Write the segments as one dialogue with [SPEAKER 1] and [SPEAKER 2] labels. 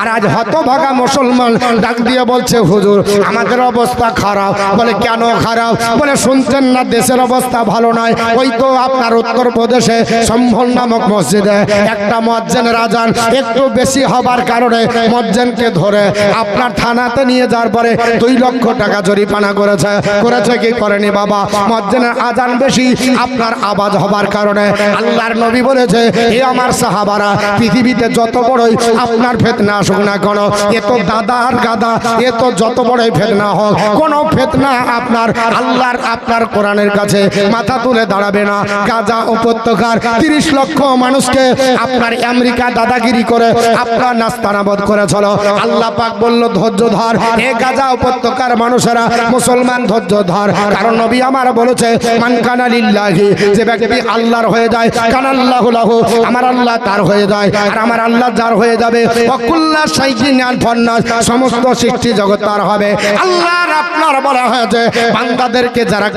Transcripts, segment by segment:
[SPEAKER 1] আর আজ হতভাগা মুসলমান ডাক দিয়ে বলছে, হুজুর, আমাদের অবস্থা খারাপ। বলে, কেন খারাপ? বলে, শুনছেন না, দেশের অবস্থা ভালো নয়। ওই তো আপনার উত্তর প্রদেশে সম্ভল নামক মসজিদে একটা মজ্জেনের আজান একটু বেশি হবার কারণে মজ্জেনকে ধরে আপনার থানাতে নিয়ে যাওয়ার পরে দুই লক্ষ টাকা জরিমানা করেছে। করেছে কি করেনি বাবা? মজ্জেনের আজান বেশি, আপনার আওয়াজ হবার কারণে। আল্লাহর নবী বলেছে, হে আমার সাহাবারা, পৃথিবীতে যত বড়ই আপনার ফেতনা আসুক না এ তো দাদা আর গাদা, এ তো যত বড়ই ফেতনা হোক, কোন ফেতনা আপনার আল্লাহর, আপনার কোরআনের কাছে মাথা তুলে দাঁড়াবে না। গাজা উপত্যকার তিরিশ লক্ষ মানুষকে আপনার আমেরিকা দাদাগিরি করে আপনার নাস্তানাবদ করে চলো। আল্লাহ পাক বলল, ধৈর্য ধর। এ গাজা উপত্যকার মানুষেরা মুসলমান, ধৈর্য ধর। কারণ নবী আমার বলেছে মানকানা যে ব্যক্তি আল্লাহর হয়ে যায়, কানাল্লাহু লাহু আমার আল্লাহ তার হয়ে যায়। আর আমার আল্লাহ যার হয়ে যাবে অকুল্লা সাইকিন আল ফন্নাস সমস্ত সৃষ্টি জগৎ তার হবে। আল্লাহর আপনার বলা হয়েছে, বান্দাদেরকে যারা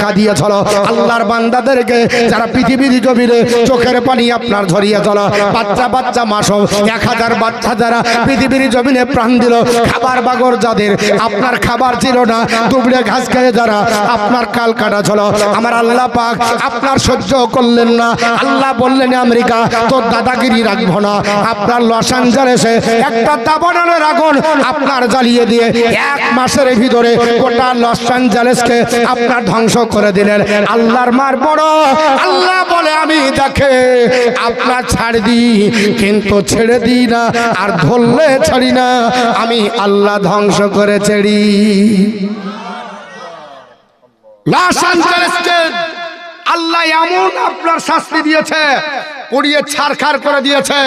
[SPEAKER 1] চলো, আল্লাহর বান্দাদেরকে যারা পৃথিবীর জমিনে চোখের পানি আপনার ঝরিয়ে চলো। বাচ্চা বাচ্চা মাসও এক হাজার বাচ্চা যারা পৃথিবীর জমিনে প্রাণ দিল, খাবার বাগর যাদের, আপনার খাবার ছিল না, দুবড়ে ঘাস খেয়ে যারা আপনার কাল কাটা ছিল আমার আল্লাহ পাক আপনার সহ্য করলেন না। আল্লাহ বললেন, আমেরিকা, তোর দাদাগিরি রাখব না। আপনার লস অ্যাঞ্জেলেসে একটা আপনার জ্বালিয়ে দিয়ে এক মাসের ভিতরে গোটা লস আপনার ধ্বংস করে দিলেন। আল্লাহর মার বড়। আল্লাহ বলে, আমি দেখে আপনার ছাড় দিই, কিন্তু ছেড়ে দিই না, আর ধরলে ছাড়ি না, আমি আল্লাহ ধ্বংস করে ছেড়ি। লস আল্লাহ এমন আপনার শাস্তি দিয়েছে পুড়িয়ে ছারখার করে দিয়েছে।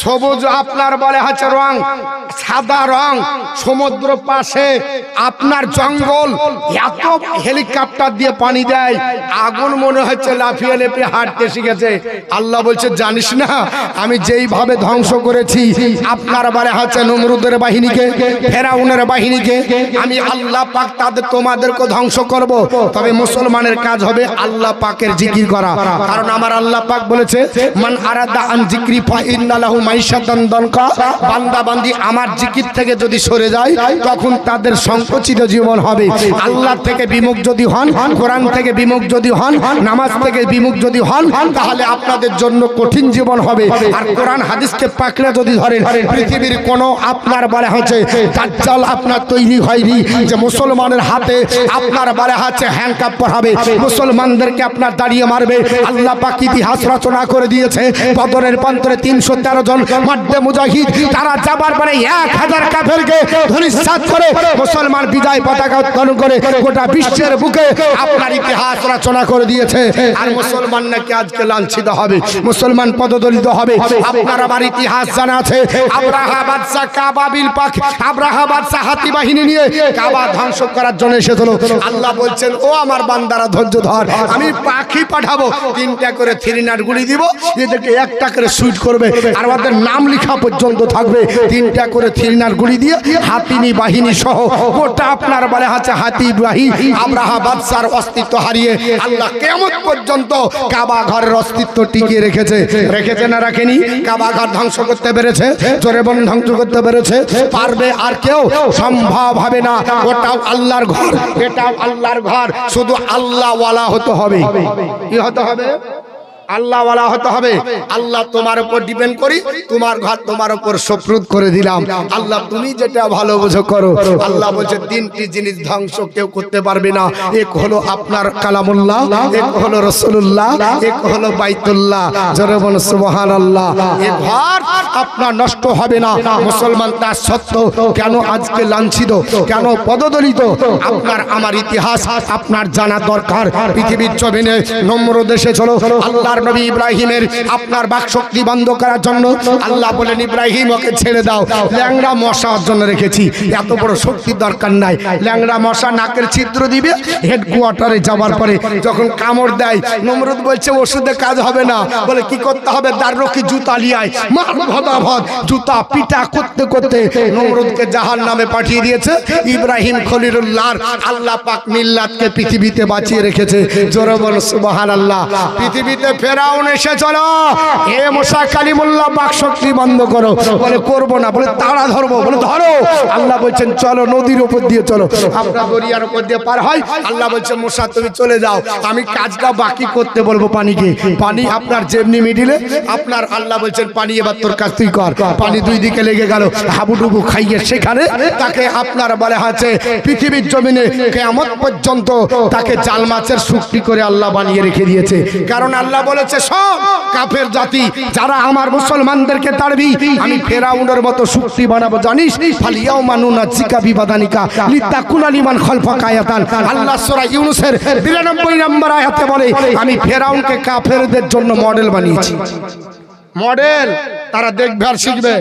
[SPEAKER 1] সবুজ আপনার বলে হচ্ছে রং, সাদা রং, সমুদ্র পাশে আপনার জঙ্গল। এত হেলিকপ্টার দিয়ে পানি দেয়, আগুন মনে হচ্ছে লাফিয়ে লেপে হাঁটতে শিখেছে। আল্লাহ বলছে, জানিস না, আমি যেইভাবে ধ্বংস করেছি, আপনার বলে হচ্ছে নমরুদের বাহিনীকে, ফেরাউনের বাহিনীকে, আমি আল্লাহ পাক তাদের তোমাদেরকে ধ্বংস করব। তবে মুসলমানের কাজ হবে আল্লাহ পাকের জিকির করা। কারণ আমার আল্লাহ পাক বলেছে মান আরাদা আন জিক্রি ফা ইন্নালাহু মাইশাতান দনকা। বান্দা বান্দি আমার জিকির থেকে যদি সরে যায়, তখন তাদের সংকুচিত জীবন হবে। আল্লাহ থেকে বিমুখ যদি হন, কোরআন থেকে বিমুখ যদি হন, নামাজ থেকে বিমুখ যদি হন, তাহলে আপনাদের জন্য কঠিন জীবন হবে। আর কোরআন হাদিসকে পাকড়ে যদি ধরেন, পৃথিবীর কোনো আপনার বলে হচ্ছে, দাজ্জাল আপনার তৈরি হয়নি যে মুসলমানের হাতে আপনার বলে হচ্ছে হ্যান্ডকাপ পরাবে। মুসলমানদেরকে আপনার দাঁড়িয়ে মারবে। আল্লাহ পাক ইতিহাস রচনা করে দিয়েছে। বদরের প্রান্তরে তিনশো তেরো জন মাদ্দে মুজাহিদ, তারা যাবার পরে এক হাজার কাফেরকে ধনিষ্ঠাত করে মুসলমান বিজয় পতাকা উত্তোলন করে গোটা বিশ্বের বুকে আপনার ইতিহাস রচনা করে দিয়েছে। আর মুসলমান নাকি আজকে লাঞ্ছিত হবে, মুসলমান পদদলিত হবে। আপনার আমার ইতিহাস জানা আছে আব্রাহা কাবাবিল পাক আব্রাহা হাতি বাহিনী নিয়ে কাবা ধ্বংস করার জন্য এসেছিল। আল্লাহ বলছেন, ও আমার বান্দারা ধৈর্য ধর, আমি পাখি পাঠাবো, তিনটা করে থ্রি নাট গুলি দিব এদেরকে একটা করে সুইট করবে আর ওদের নাম লেখা পর্যন্ত থাকবে। তিনটা করে থ্রি নাট গুলি দিয়ে হাতিনি বাহিনী সহ গোটা আপনার বলে আছে হাতি বাহি আব্রাহা বাদশার অস্তিত্ব হারিয়ে আল্লাহ কেমন পর্যন্ত কাবা ঘরের অস্তিত্ব টিকিয়ে রেখেছে। রেখেছে না রাখেনি? কাবা ঘর ধ্বংস করতে পেরেছে, জোরে বন ধ্বংস করতে পেরেছে। পারবে আর কেউ? সম্ভব হবে না। ওটাও আল্লাহর ঘর, এটাও আল্লাহর ঘর। শুধু আল্লাহ ওয়ালা হতে হবে। কি হতে হবে? আল্লাহ ওয়ালা হতে হবে। আল্লাহ তোমার উপর ডিপেন্ড করি, তোমার ঘর তোমার উপর সপ্রুদ করে দিলাম। আল্লাহ তুমি যেটা ভালো বোঝো করো। আল্লাহ বলছে, তিনটি জিনিস ধ্বংস কেউ করতে পারবে না। এক হলো আপনার কালামুল্লাহ, এক হলো রসুল্লাহ এক হলো বাইতুল্লাহ। জোরে বল সুবহান আল্লাহ এ ঘর আপনার নষ্ট হবে না। মুসলমান তার সত্ত্বেও কেন আজকে লাঞ্ছিত, কেন পদদলিত? আপনার আমার ইতিহাস, আপনার জানা দরকার। পৃথিবীর জমিনে নম্র দেশে চলো। আল্লাহর নবী ইব্রাহিমের আপনার বাকশক্তি বন্ধ করার জন্য আল্লাহ বলেন ইব্রাহিম ওকে ছেড়ে দাও। ল্যাংড়া মশার জন্য রেখেছি। এত বড় শক্তির দরকার নাই। ল্যাংড়া মশা নাকের ছিদ্র দিবে হেডকোয়ার্টারে যাওয়ার পরে যখন কামড় দেয় নমরুদ বলছে ওষুধে কাজ হবে না। বলে কি করতে হবে? দাররকি জুতা লিয়ায় মার ভদাভদ জুতা পিটা করতে করতে নমরুদকে জাহান নামে পাঠিয়ে দিয়েছে। ইব্রাহিম খলিলুল্লাহর আল্লাহ পাক মিল্লাতকে পৃথিবীতে বাঁচিয়ে রেখেছে। জোরে বল সুবহানাল্লাহ। পৃথিবীতে ফেরাউন এসে চলো। এ মোসা কালিমুল্লাহ বাকশক্তি বন্ধ করো। বলে, করব না। বলে, তাড়া ধরবো। বলে, ধরো। আল্লাহ বলছেন, চলো, নদীর উপর দিয়ে চলো। আমরা দরিয়ার উপর দিয়ে পার হয় আল্লাহ বলছে মোসা, তুমি চলে যাও। আমি কাজটা বাকি করতে বলব পানিকে। পানি আপনার যেমনি মিডিলে আপনার আল্লাহ বলছেন, পানি এবার তোর কাজ তুই কর। পানি দুই দিকে লেগে গেল। হাবুডুবু খাইয়ে সেখানে তাকে আপনার বলে আছে, পৃথিবীর জমিনে কেমন পর্যন্ত তাকে জাল মাছের শুক্তি করে আল্লাহ বানিয়ে রেখে দিয়েছে। কারণ আল্লাহ বলেছে সব কাফের জাতি, যারা আমার মুসলমানদেরকে তাড়বি, আমি ফেরাউনের মতো শক্তি বানাবো, জানিস? ফালিয়াও মানুনা চিকা বিবাদানিকা লিতাকুনা লিমান খলফা কায়াতান। আল্লাহ সূরা ইউনুসের 92 নম্বর আয়াতে বলে, আমি ফেরাউনকে কাফেরদের জন্য মডেল বানিয়েছি। মডেল? তারা দেখবে আর শিখবে।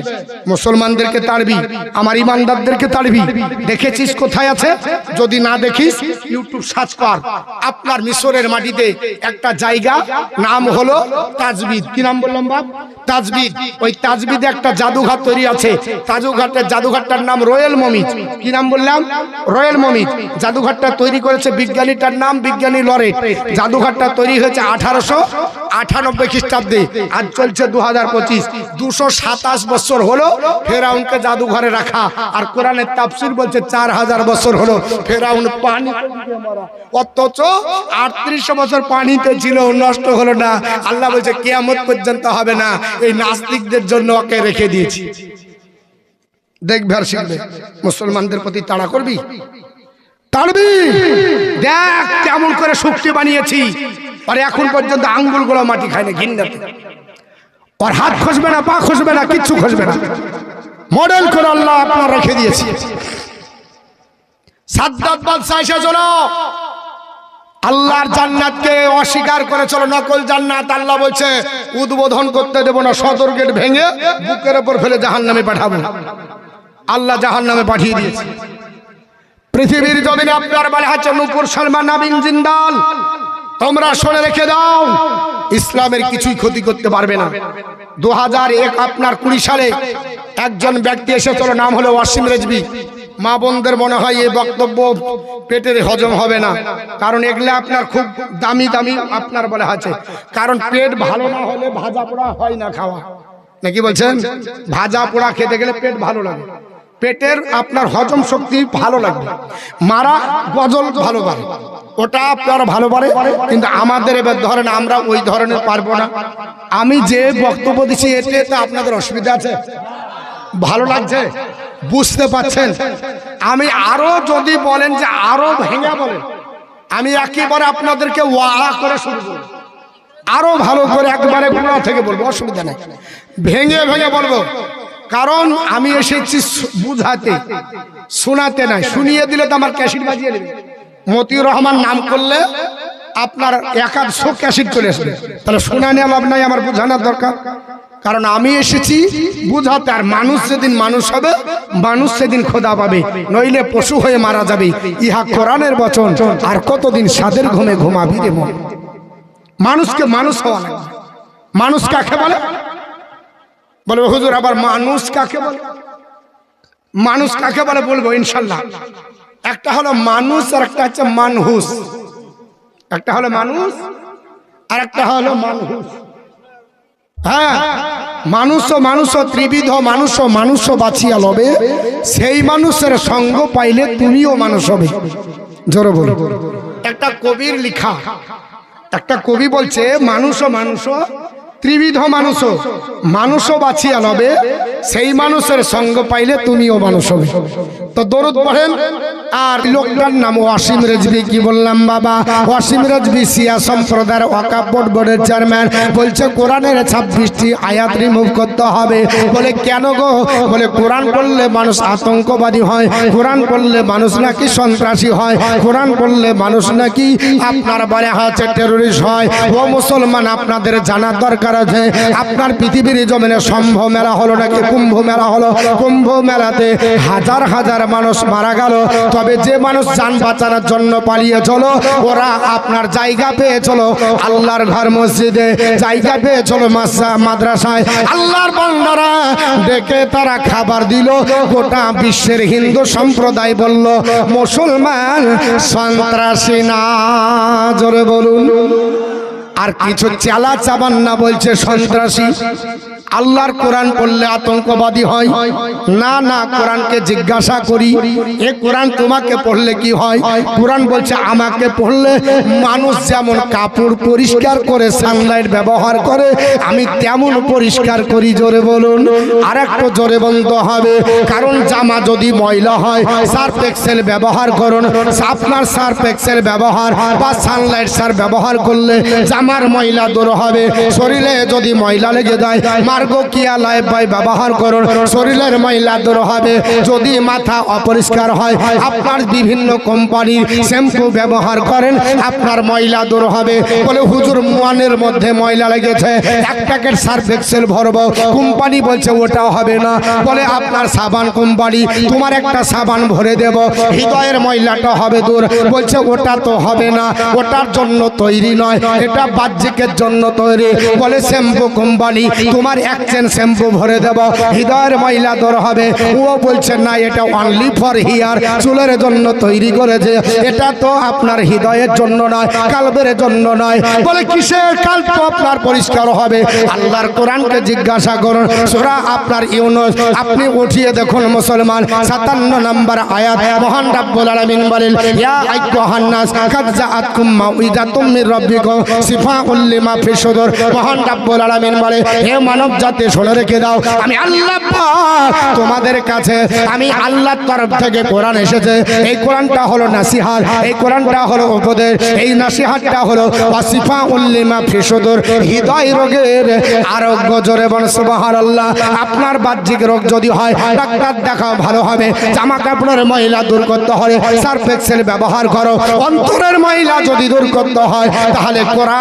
[SPEAKER 1] মুসলমানদেরকে তাড়বি, আমার ইমানদারদেরকে তাড়বি। দেখেছিস কোথায় আছে? যদি না দেখিস ইউটিউব সার্চ কর। আপনার মিশরের মাটিতে একটা জায়গা, নাম হলো তাজবিদ। কি নাম বললাম বাপ? তাজবিদ। ওই তাজবিদে একটা জাদুঘর তৈরি আছে। তাজুঘাটের জাদুঘরটার নাম রয়্যাল মমিজ। কি নাম বললাম? রয়্যাল মমিজ। জাদুঘরটা তৈরি করেছে বিজ্ঞানীটার নাম বিজ্ঞানী লরেট। জাদুঘরটা তৈরি হয়েছে আঠারোশো আটানব্বই খ্রিস্টাব্দে আজ চলছে দু হাজার পঁচিশ। দুশো সাতাশ বছর হলো ফেরাউনকে জাদুঘরে রাখা। আর কোরআনের তাফসির বলছে চার হাজার বছর হলো ফেরাউন পানি অথচ আটত্রিশশো বছর পানিতে ছিল, নষ্ট হলো না। আল্লাহ বলছে, কেয়ামত পর্যন্ত হবে না। এই নাস্তিকদের জন্য ওকে রেখে দিয়েছি। দেখবে আর শিখবে মুসলমানদের প্রতি তাড়া করবি? তাড়বি। দেখ কেমন করে শক্তি বানিয়েছি। আর এখন পর্যন্ত আঙ্গুলগুলো মাটি খায় না ঘিন্নাতে। ওর হাত খসবে না, পা খসবে না, কিচ্ছু খসবে না। মডেল করে আল্লাহ আপনার রেখে দিয়েছি। সাদ্দাত বাদশাহ এসে চলো। আল্লাহর জান্নাতকে অস্বীকার করে চলো। নকল জান্নাত আল্লাহ বলছে, উদ্বোধন করতে দেবো না, সদর গেট ভেঙে বুকের ওপর ফেলে জাহান নামে পাঠাবো। আল্লাহ জাহান নামে পাঠিয়ে দিয়েছে। পৃথিবীর জমিনে আপনার বলে হচ্ছে নুপুর সলমান নাবিন জিন্দাল। তোমরা শুনে রেখে দাও, ইসলামের কিছুই ক্ষতি করতে পারবে না। দু হাজার এক আপনার কুড়ি সালে একজন ব্যক্তি এসেছিল, নাম হলো ওয়াসিম রেজবি। মা বোনদের মনে হয় এই বক্তব্য পেটের হজম হবে না। কারণ এগুলো আপনার খুব দামি দামি আপনার বলে আছে। কারণ পেট ভালো না হলে ভাজা পোড়া হয় না খাওয়া। নাকি বলছেন? ভাজা পোড়া খেতে গেলে পেট ভালো লাগে। পেটের আপনার হজম শক্তি ভালো লাগবে। মারা গজল ভালো পারে ওটা আপনার ভালো পারে কিন্তু আমাদের এবার ধরেন আমরা ওই ধরনের পারব না। আমি যে বক্তব্য দিচ্ছি এতে আপনাদের অসুবিধা আছে। ভালো লাগছে? বুঝতে পাচ্ছেন আমি আরও যদি বলেন যে আরও ভেঙে বলেন আমি একেবারে আপনাদেরকে ওয়া করে শুরু করব আরও ভালো করে একবারে গোড়া থেকে বলব, অসুবিধা নেই। ভেঙে ভেঙে বলব। কারণ আমি এসেছি বুঝাতে, শোনাতে নাই। শুনিয়ে দিলে তো আমার ক্যাসিট বাজিয়ে নেবে। মতিউর রহমান নাম করলে আপনার একাদশো ক্যাসিট চলে আসবে। তাহলে শোনা নেওয়া লাভ নাই, আমার বোঝানোর দরকার। কারণ আমি এসেছি বুঝাতে, আর মানুষ যেদিন মানুষ হবে, মানুষ সেদিন খোদা পাবে। নইলে পশু হয়ে মারা যাবে। ইহা কোরআনের বচন। আর কতদিন সাদের ঘুমে ঘুমাবি রে মন? মানুষকে মানুষ হওয়া মানুষ কাকে বলে? বলবে হুজুর, আবার মানুষ কাকে বলে? মানুষ কাকে বলে বলব, ইনশাল্লাহ। একটা হলো মানুষ, আর একটা হচ্ছে মানহুস একটা হলো মানুষ, আর একটা হলো মানহুস হ্যাঁ মানুষ মানুষ ত্রিবিধ, মানুষ মানুষ বাছিয়া লবে। সেই মানুষের সঙ্গ পাইলে তুমিও মানুষ হবে। জোরে বল একটা কবির লিখা। একটা কবি বলছে, মানুষ মানুষ ত্রিবিধ মানুষ। মানুষ বাছিয়া নবে সেই মানুষের সঙ্গ পাইলে তুমিও মানুষ হবে। তো দরদ পড়েন। আর লোকটার নাম ওয়াসিম রেজবি, কি বললাম বাবা? ওয়াসিম রেজবি সিয়া সম্প্রদায়ের ওয়াকাপ বোর্ড বোর্ডের চেয়ারম্যান। বলছে, কোরআনের ছাব্বিশটি আয়াত রিমুভ করতে হবে। বলে, কেন গো? বলে, কোরআন পড়লে মানুষ আতঙ্কবাদী হয়। কোরআন পড়লে মানুষ নাকি সন্ত্রাসী হয়। কোরআন পড়লে মানুষ নাকি আপনার বলে হচ্ছে টেরোরিস্ট হয়। ও মুসলমান, আপনাদের জানার দরকার আছে। আপনার পৃথিবীর জমিনে সম্ভব মেলা হলো নাকি কুম্ভ মেলা হলো? কুম্ভ মেলাতে হাজার হাজার মানুষ মারা গেল। তবে যে মানুষ যান বাঁচানোর জন্য পালিয়ে চলো, ওরা আপনার জায়গা পেয়ে চলো। আল্লাহর ঘর মসজিদে জায়গা পেয়ে চলো মাদ্রাসায়। আল্লাহর বান্দারা ডেকে তারা খাবার দিল। গোটা বিশ্বের হিন্দু সম্প্রদায় বলল, মুসলমান সন্ত্রাসী না, জোরে বলুন। আর কিছু চালা চাবান না বলছে সন্ত্রাসী। আল্লাহর কোরআন পড়লে আতঙ্কবাদী হয়। না না, কোরআনকে জিজ্ঞাসা করি। এ কোরআন তোমাকে পড়লে কি হয়? কোরআন বলছে, আমাকে পড়লে মানুষ যেমন কাপড় পরিষ্কার করে সানলাইট ব্যবহার করে, আমি তেমন পরিষ্কার করি, জোরে বলুন। আর একটু জোরে বন্ধ হবে। কারণ জামা যদি ময়লা হয়, সার্ফ এক্সেল ব্যবহার করুন। আপনার সার্ফ এক্সেল ব্যবহার বা সানলাইট সার ব্যবহার করলে জামার ময়লা দূর হবে। শরীরে যদি ময়লা লেগে যায়, মার্গ কিয়া লাইফ বাই ব্যবহার করুন? শরীরের ময়লা দূর হবে। যদি মাথা অপরিষ্কার হয়, আপনার বিভিন্ন কোম্পানির শ্যাম্পু ব্যবহার করেন, আপনার ময়লা দূর হবে। বলে হুজুর, মোয়ানের মধ্যে ময়লা লেগেছে। এক প্যাকেট সার্ফ এক্সেল ভরবো। কোম্পানি বলছে ওটা হবে না। বলে, আপনার সাবান কোম্পানি, তোমার একটা সাবান ভরে দেব। হৃদয়ের ময়লাটা হবে দূর। বলছে, ওটা তো হবে না। ওটার জন্য তৈরি নয়। এটা বাহ্যিকের জন্য তৈরি। বলে শ্যাম্পু কোম্পানি, তোমার এক চেন শ্যাম্পু ভরে দেব। হৃদয়ের ময়লা দূর হবে। ও বলছে, না, এটা অনলি ফর হিয়ার চুলের জন্য তৈরি করেছে। এটা তো আপনার হৃদয়ের জন্য নয়, কালবের জন্য নয়। বলে, কিসের কাল তো আপনার পরিষ্কার হবে? আল্লাহর কোরআনকে জিজ্ঞাসা করুন। সোরা আপনার ইউনুস, আপনি উঠিয়ে দেখুন মুসলমান। সাতান্ন নম্বর আয়াত, মহান রাব্বুল আলামিন বলেন, ইয়া আইয়ুহান নাস, কাদ জাআতকুম মাউইদাতুম মির রাব্বিকুম। শিফাউল লিমা ফি সুদুর। মহান রাব্বুল আলামিন বলে, হে মানব জাতি, শুনে, রেখে দাও। আমি আল্লাহ তোমাদের কাছে, আমি আল্লাহর তরফ থেকে কোরআন এসেছে। এই হলো এই হলো উপদেশ, এই হলো হৃদয় রোগের আপনার বাহ্যিক রোগ যদি হয়, ডাক্তার দেখাও ভালো হবে। জামা কাপড়ের ময়লা দূর করতে হবে সার্ফ এক্সেল ব্যবহার করো। অন্তরের ময়লা যদি দূর করতে হয়, তাহলে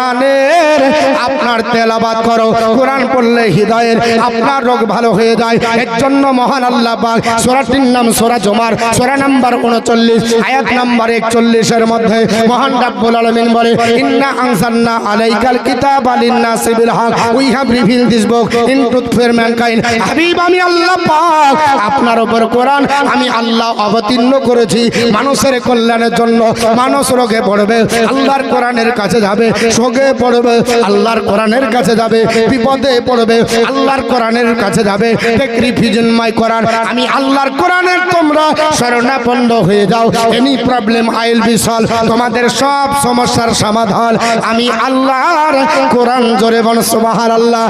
[SPEAKER 1] কোরআনের আপনার তেলাবাদ করো। কোরআন পড়লে হৃদয়ের আপনার রোগ ভালো হয়ে যায়। এর জন্য মহান আল্লাহ পাক সূরাটির নাম সূরা জুমার, সূরা নাম্বার 39 আয়াত নাম্বার 41 এর মধ্যে মহান রাব্বুল আলামিন বলে, ইন্না আনজালনা আলাইকাল কিতাবা লিন-নাসি বিল হক we have reveal this book in truth for mankind Habib, আমি আল্লাহ পাক আপনার উপর কোরআন আমি আল্লাহ অবতীর্ণ করেছি। মানুষের কল্যাণের জন্য মানুষ রোগে পড়বে, আল্লাহর কোরআনের কাছে যাবে শোকে পড়বে, আল্লাহর কোরআনের কাছে যাবে, বিপদে পড়বে, আল্লাহর কোরআনের কাছে যাবে। টেকরিফিজন মাই কোরআন আমি আল্লাহর কোরআনের তোমরা শরণাপন্ন হয়ে যাও। Any problem I'll be solve তোমাদের সব সমস্যার সমাধান। আমি আল্লাহর কোরআন জোরে বল, সুবহানাল্লাহ।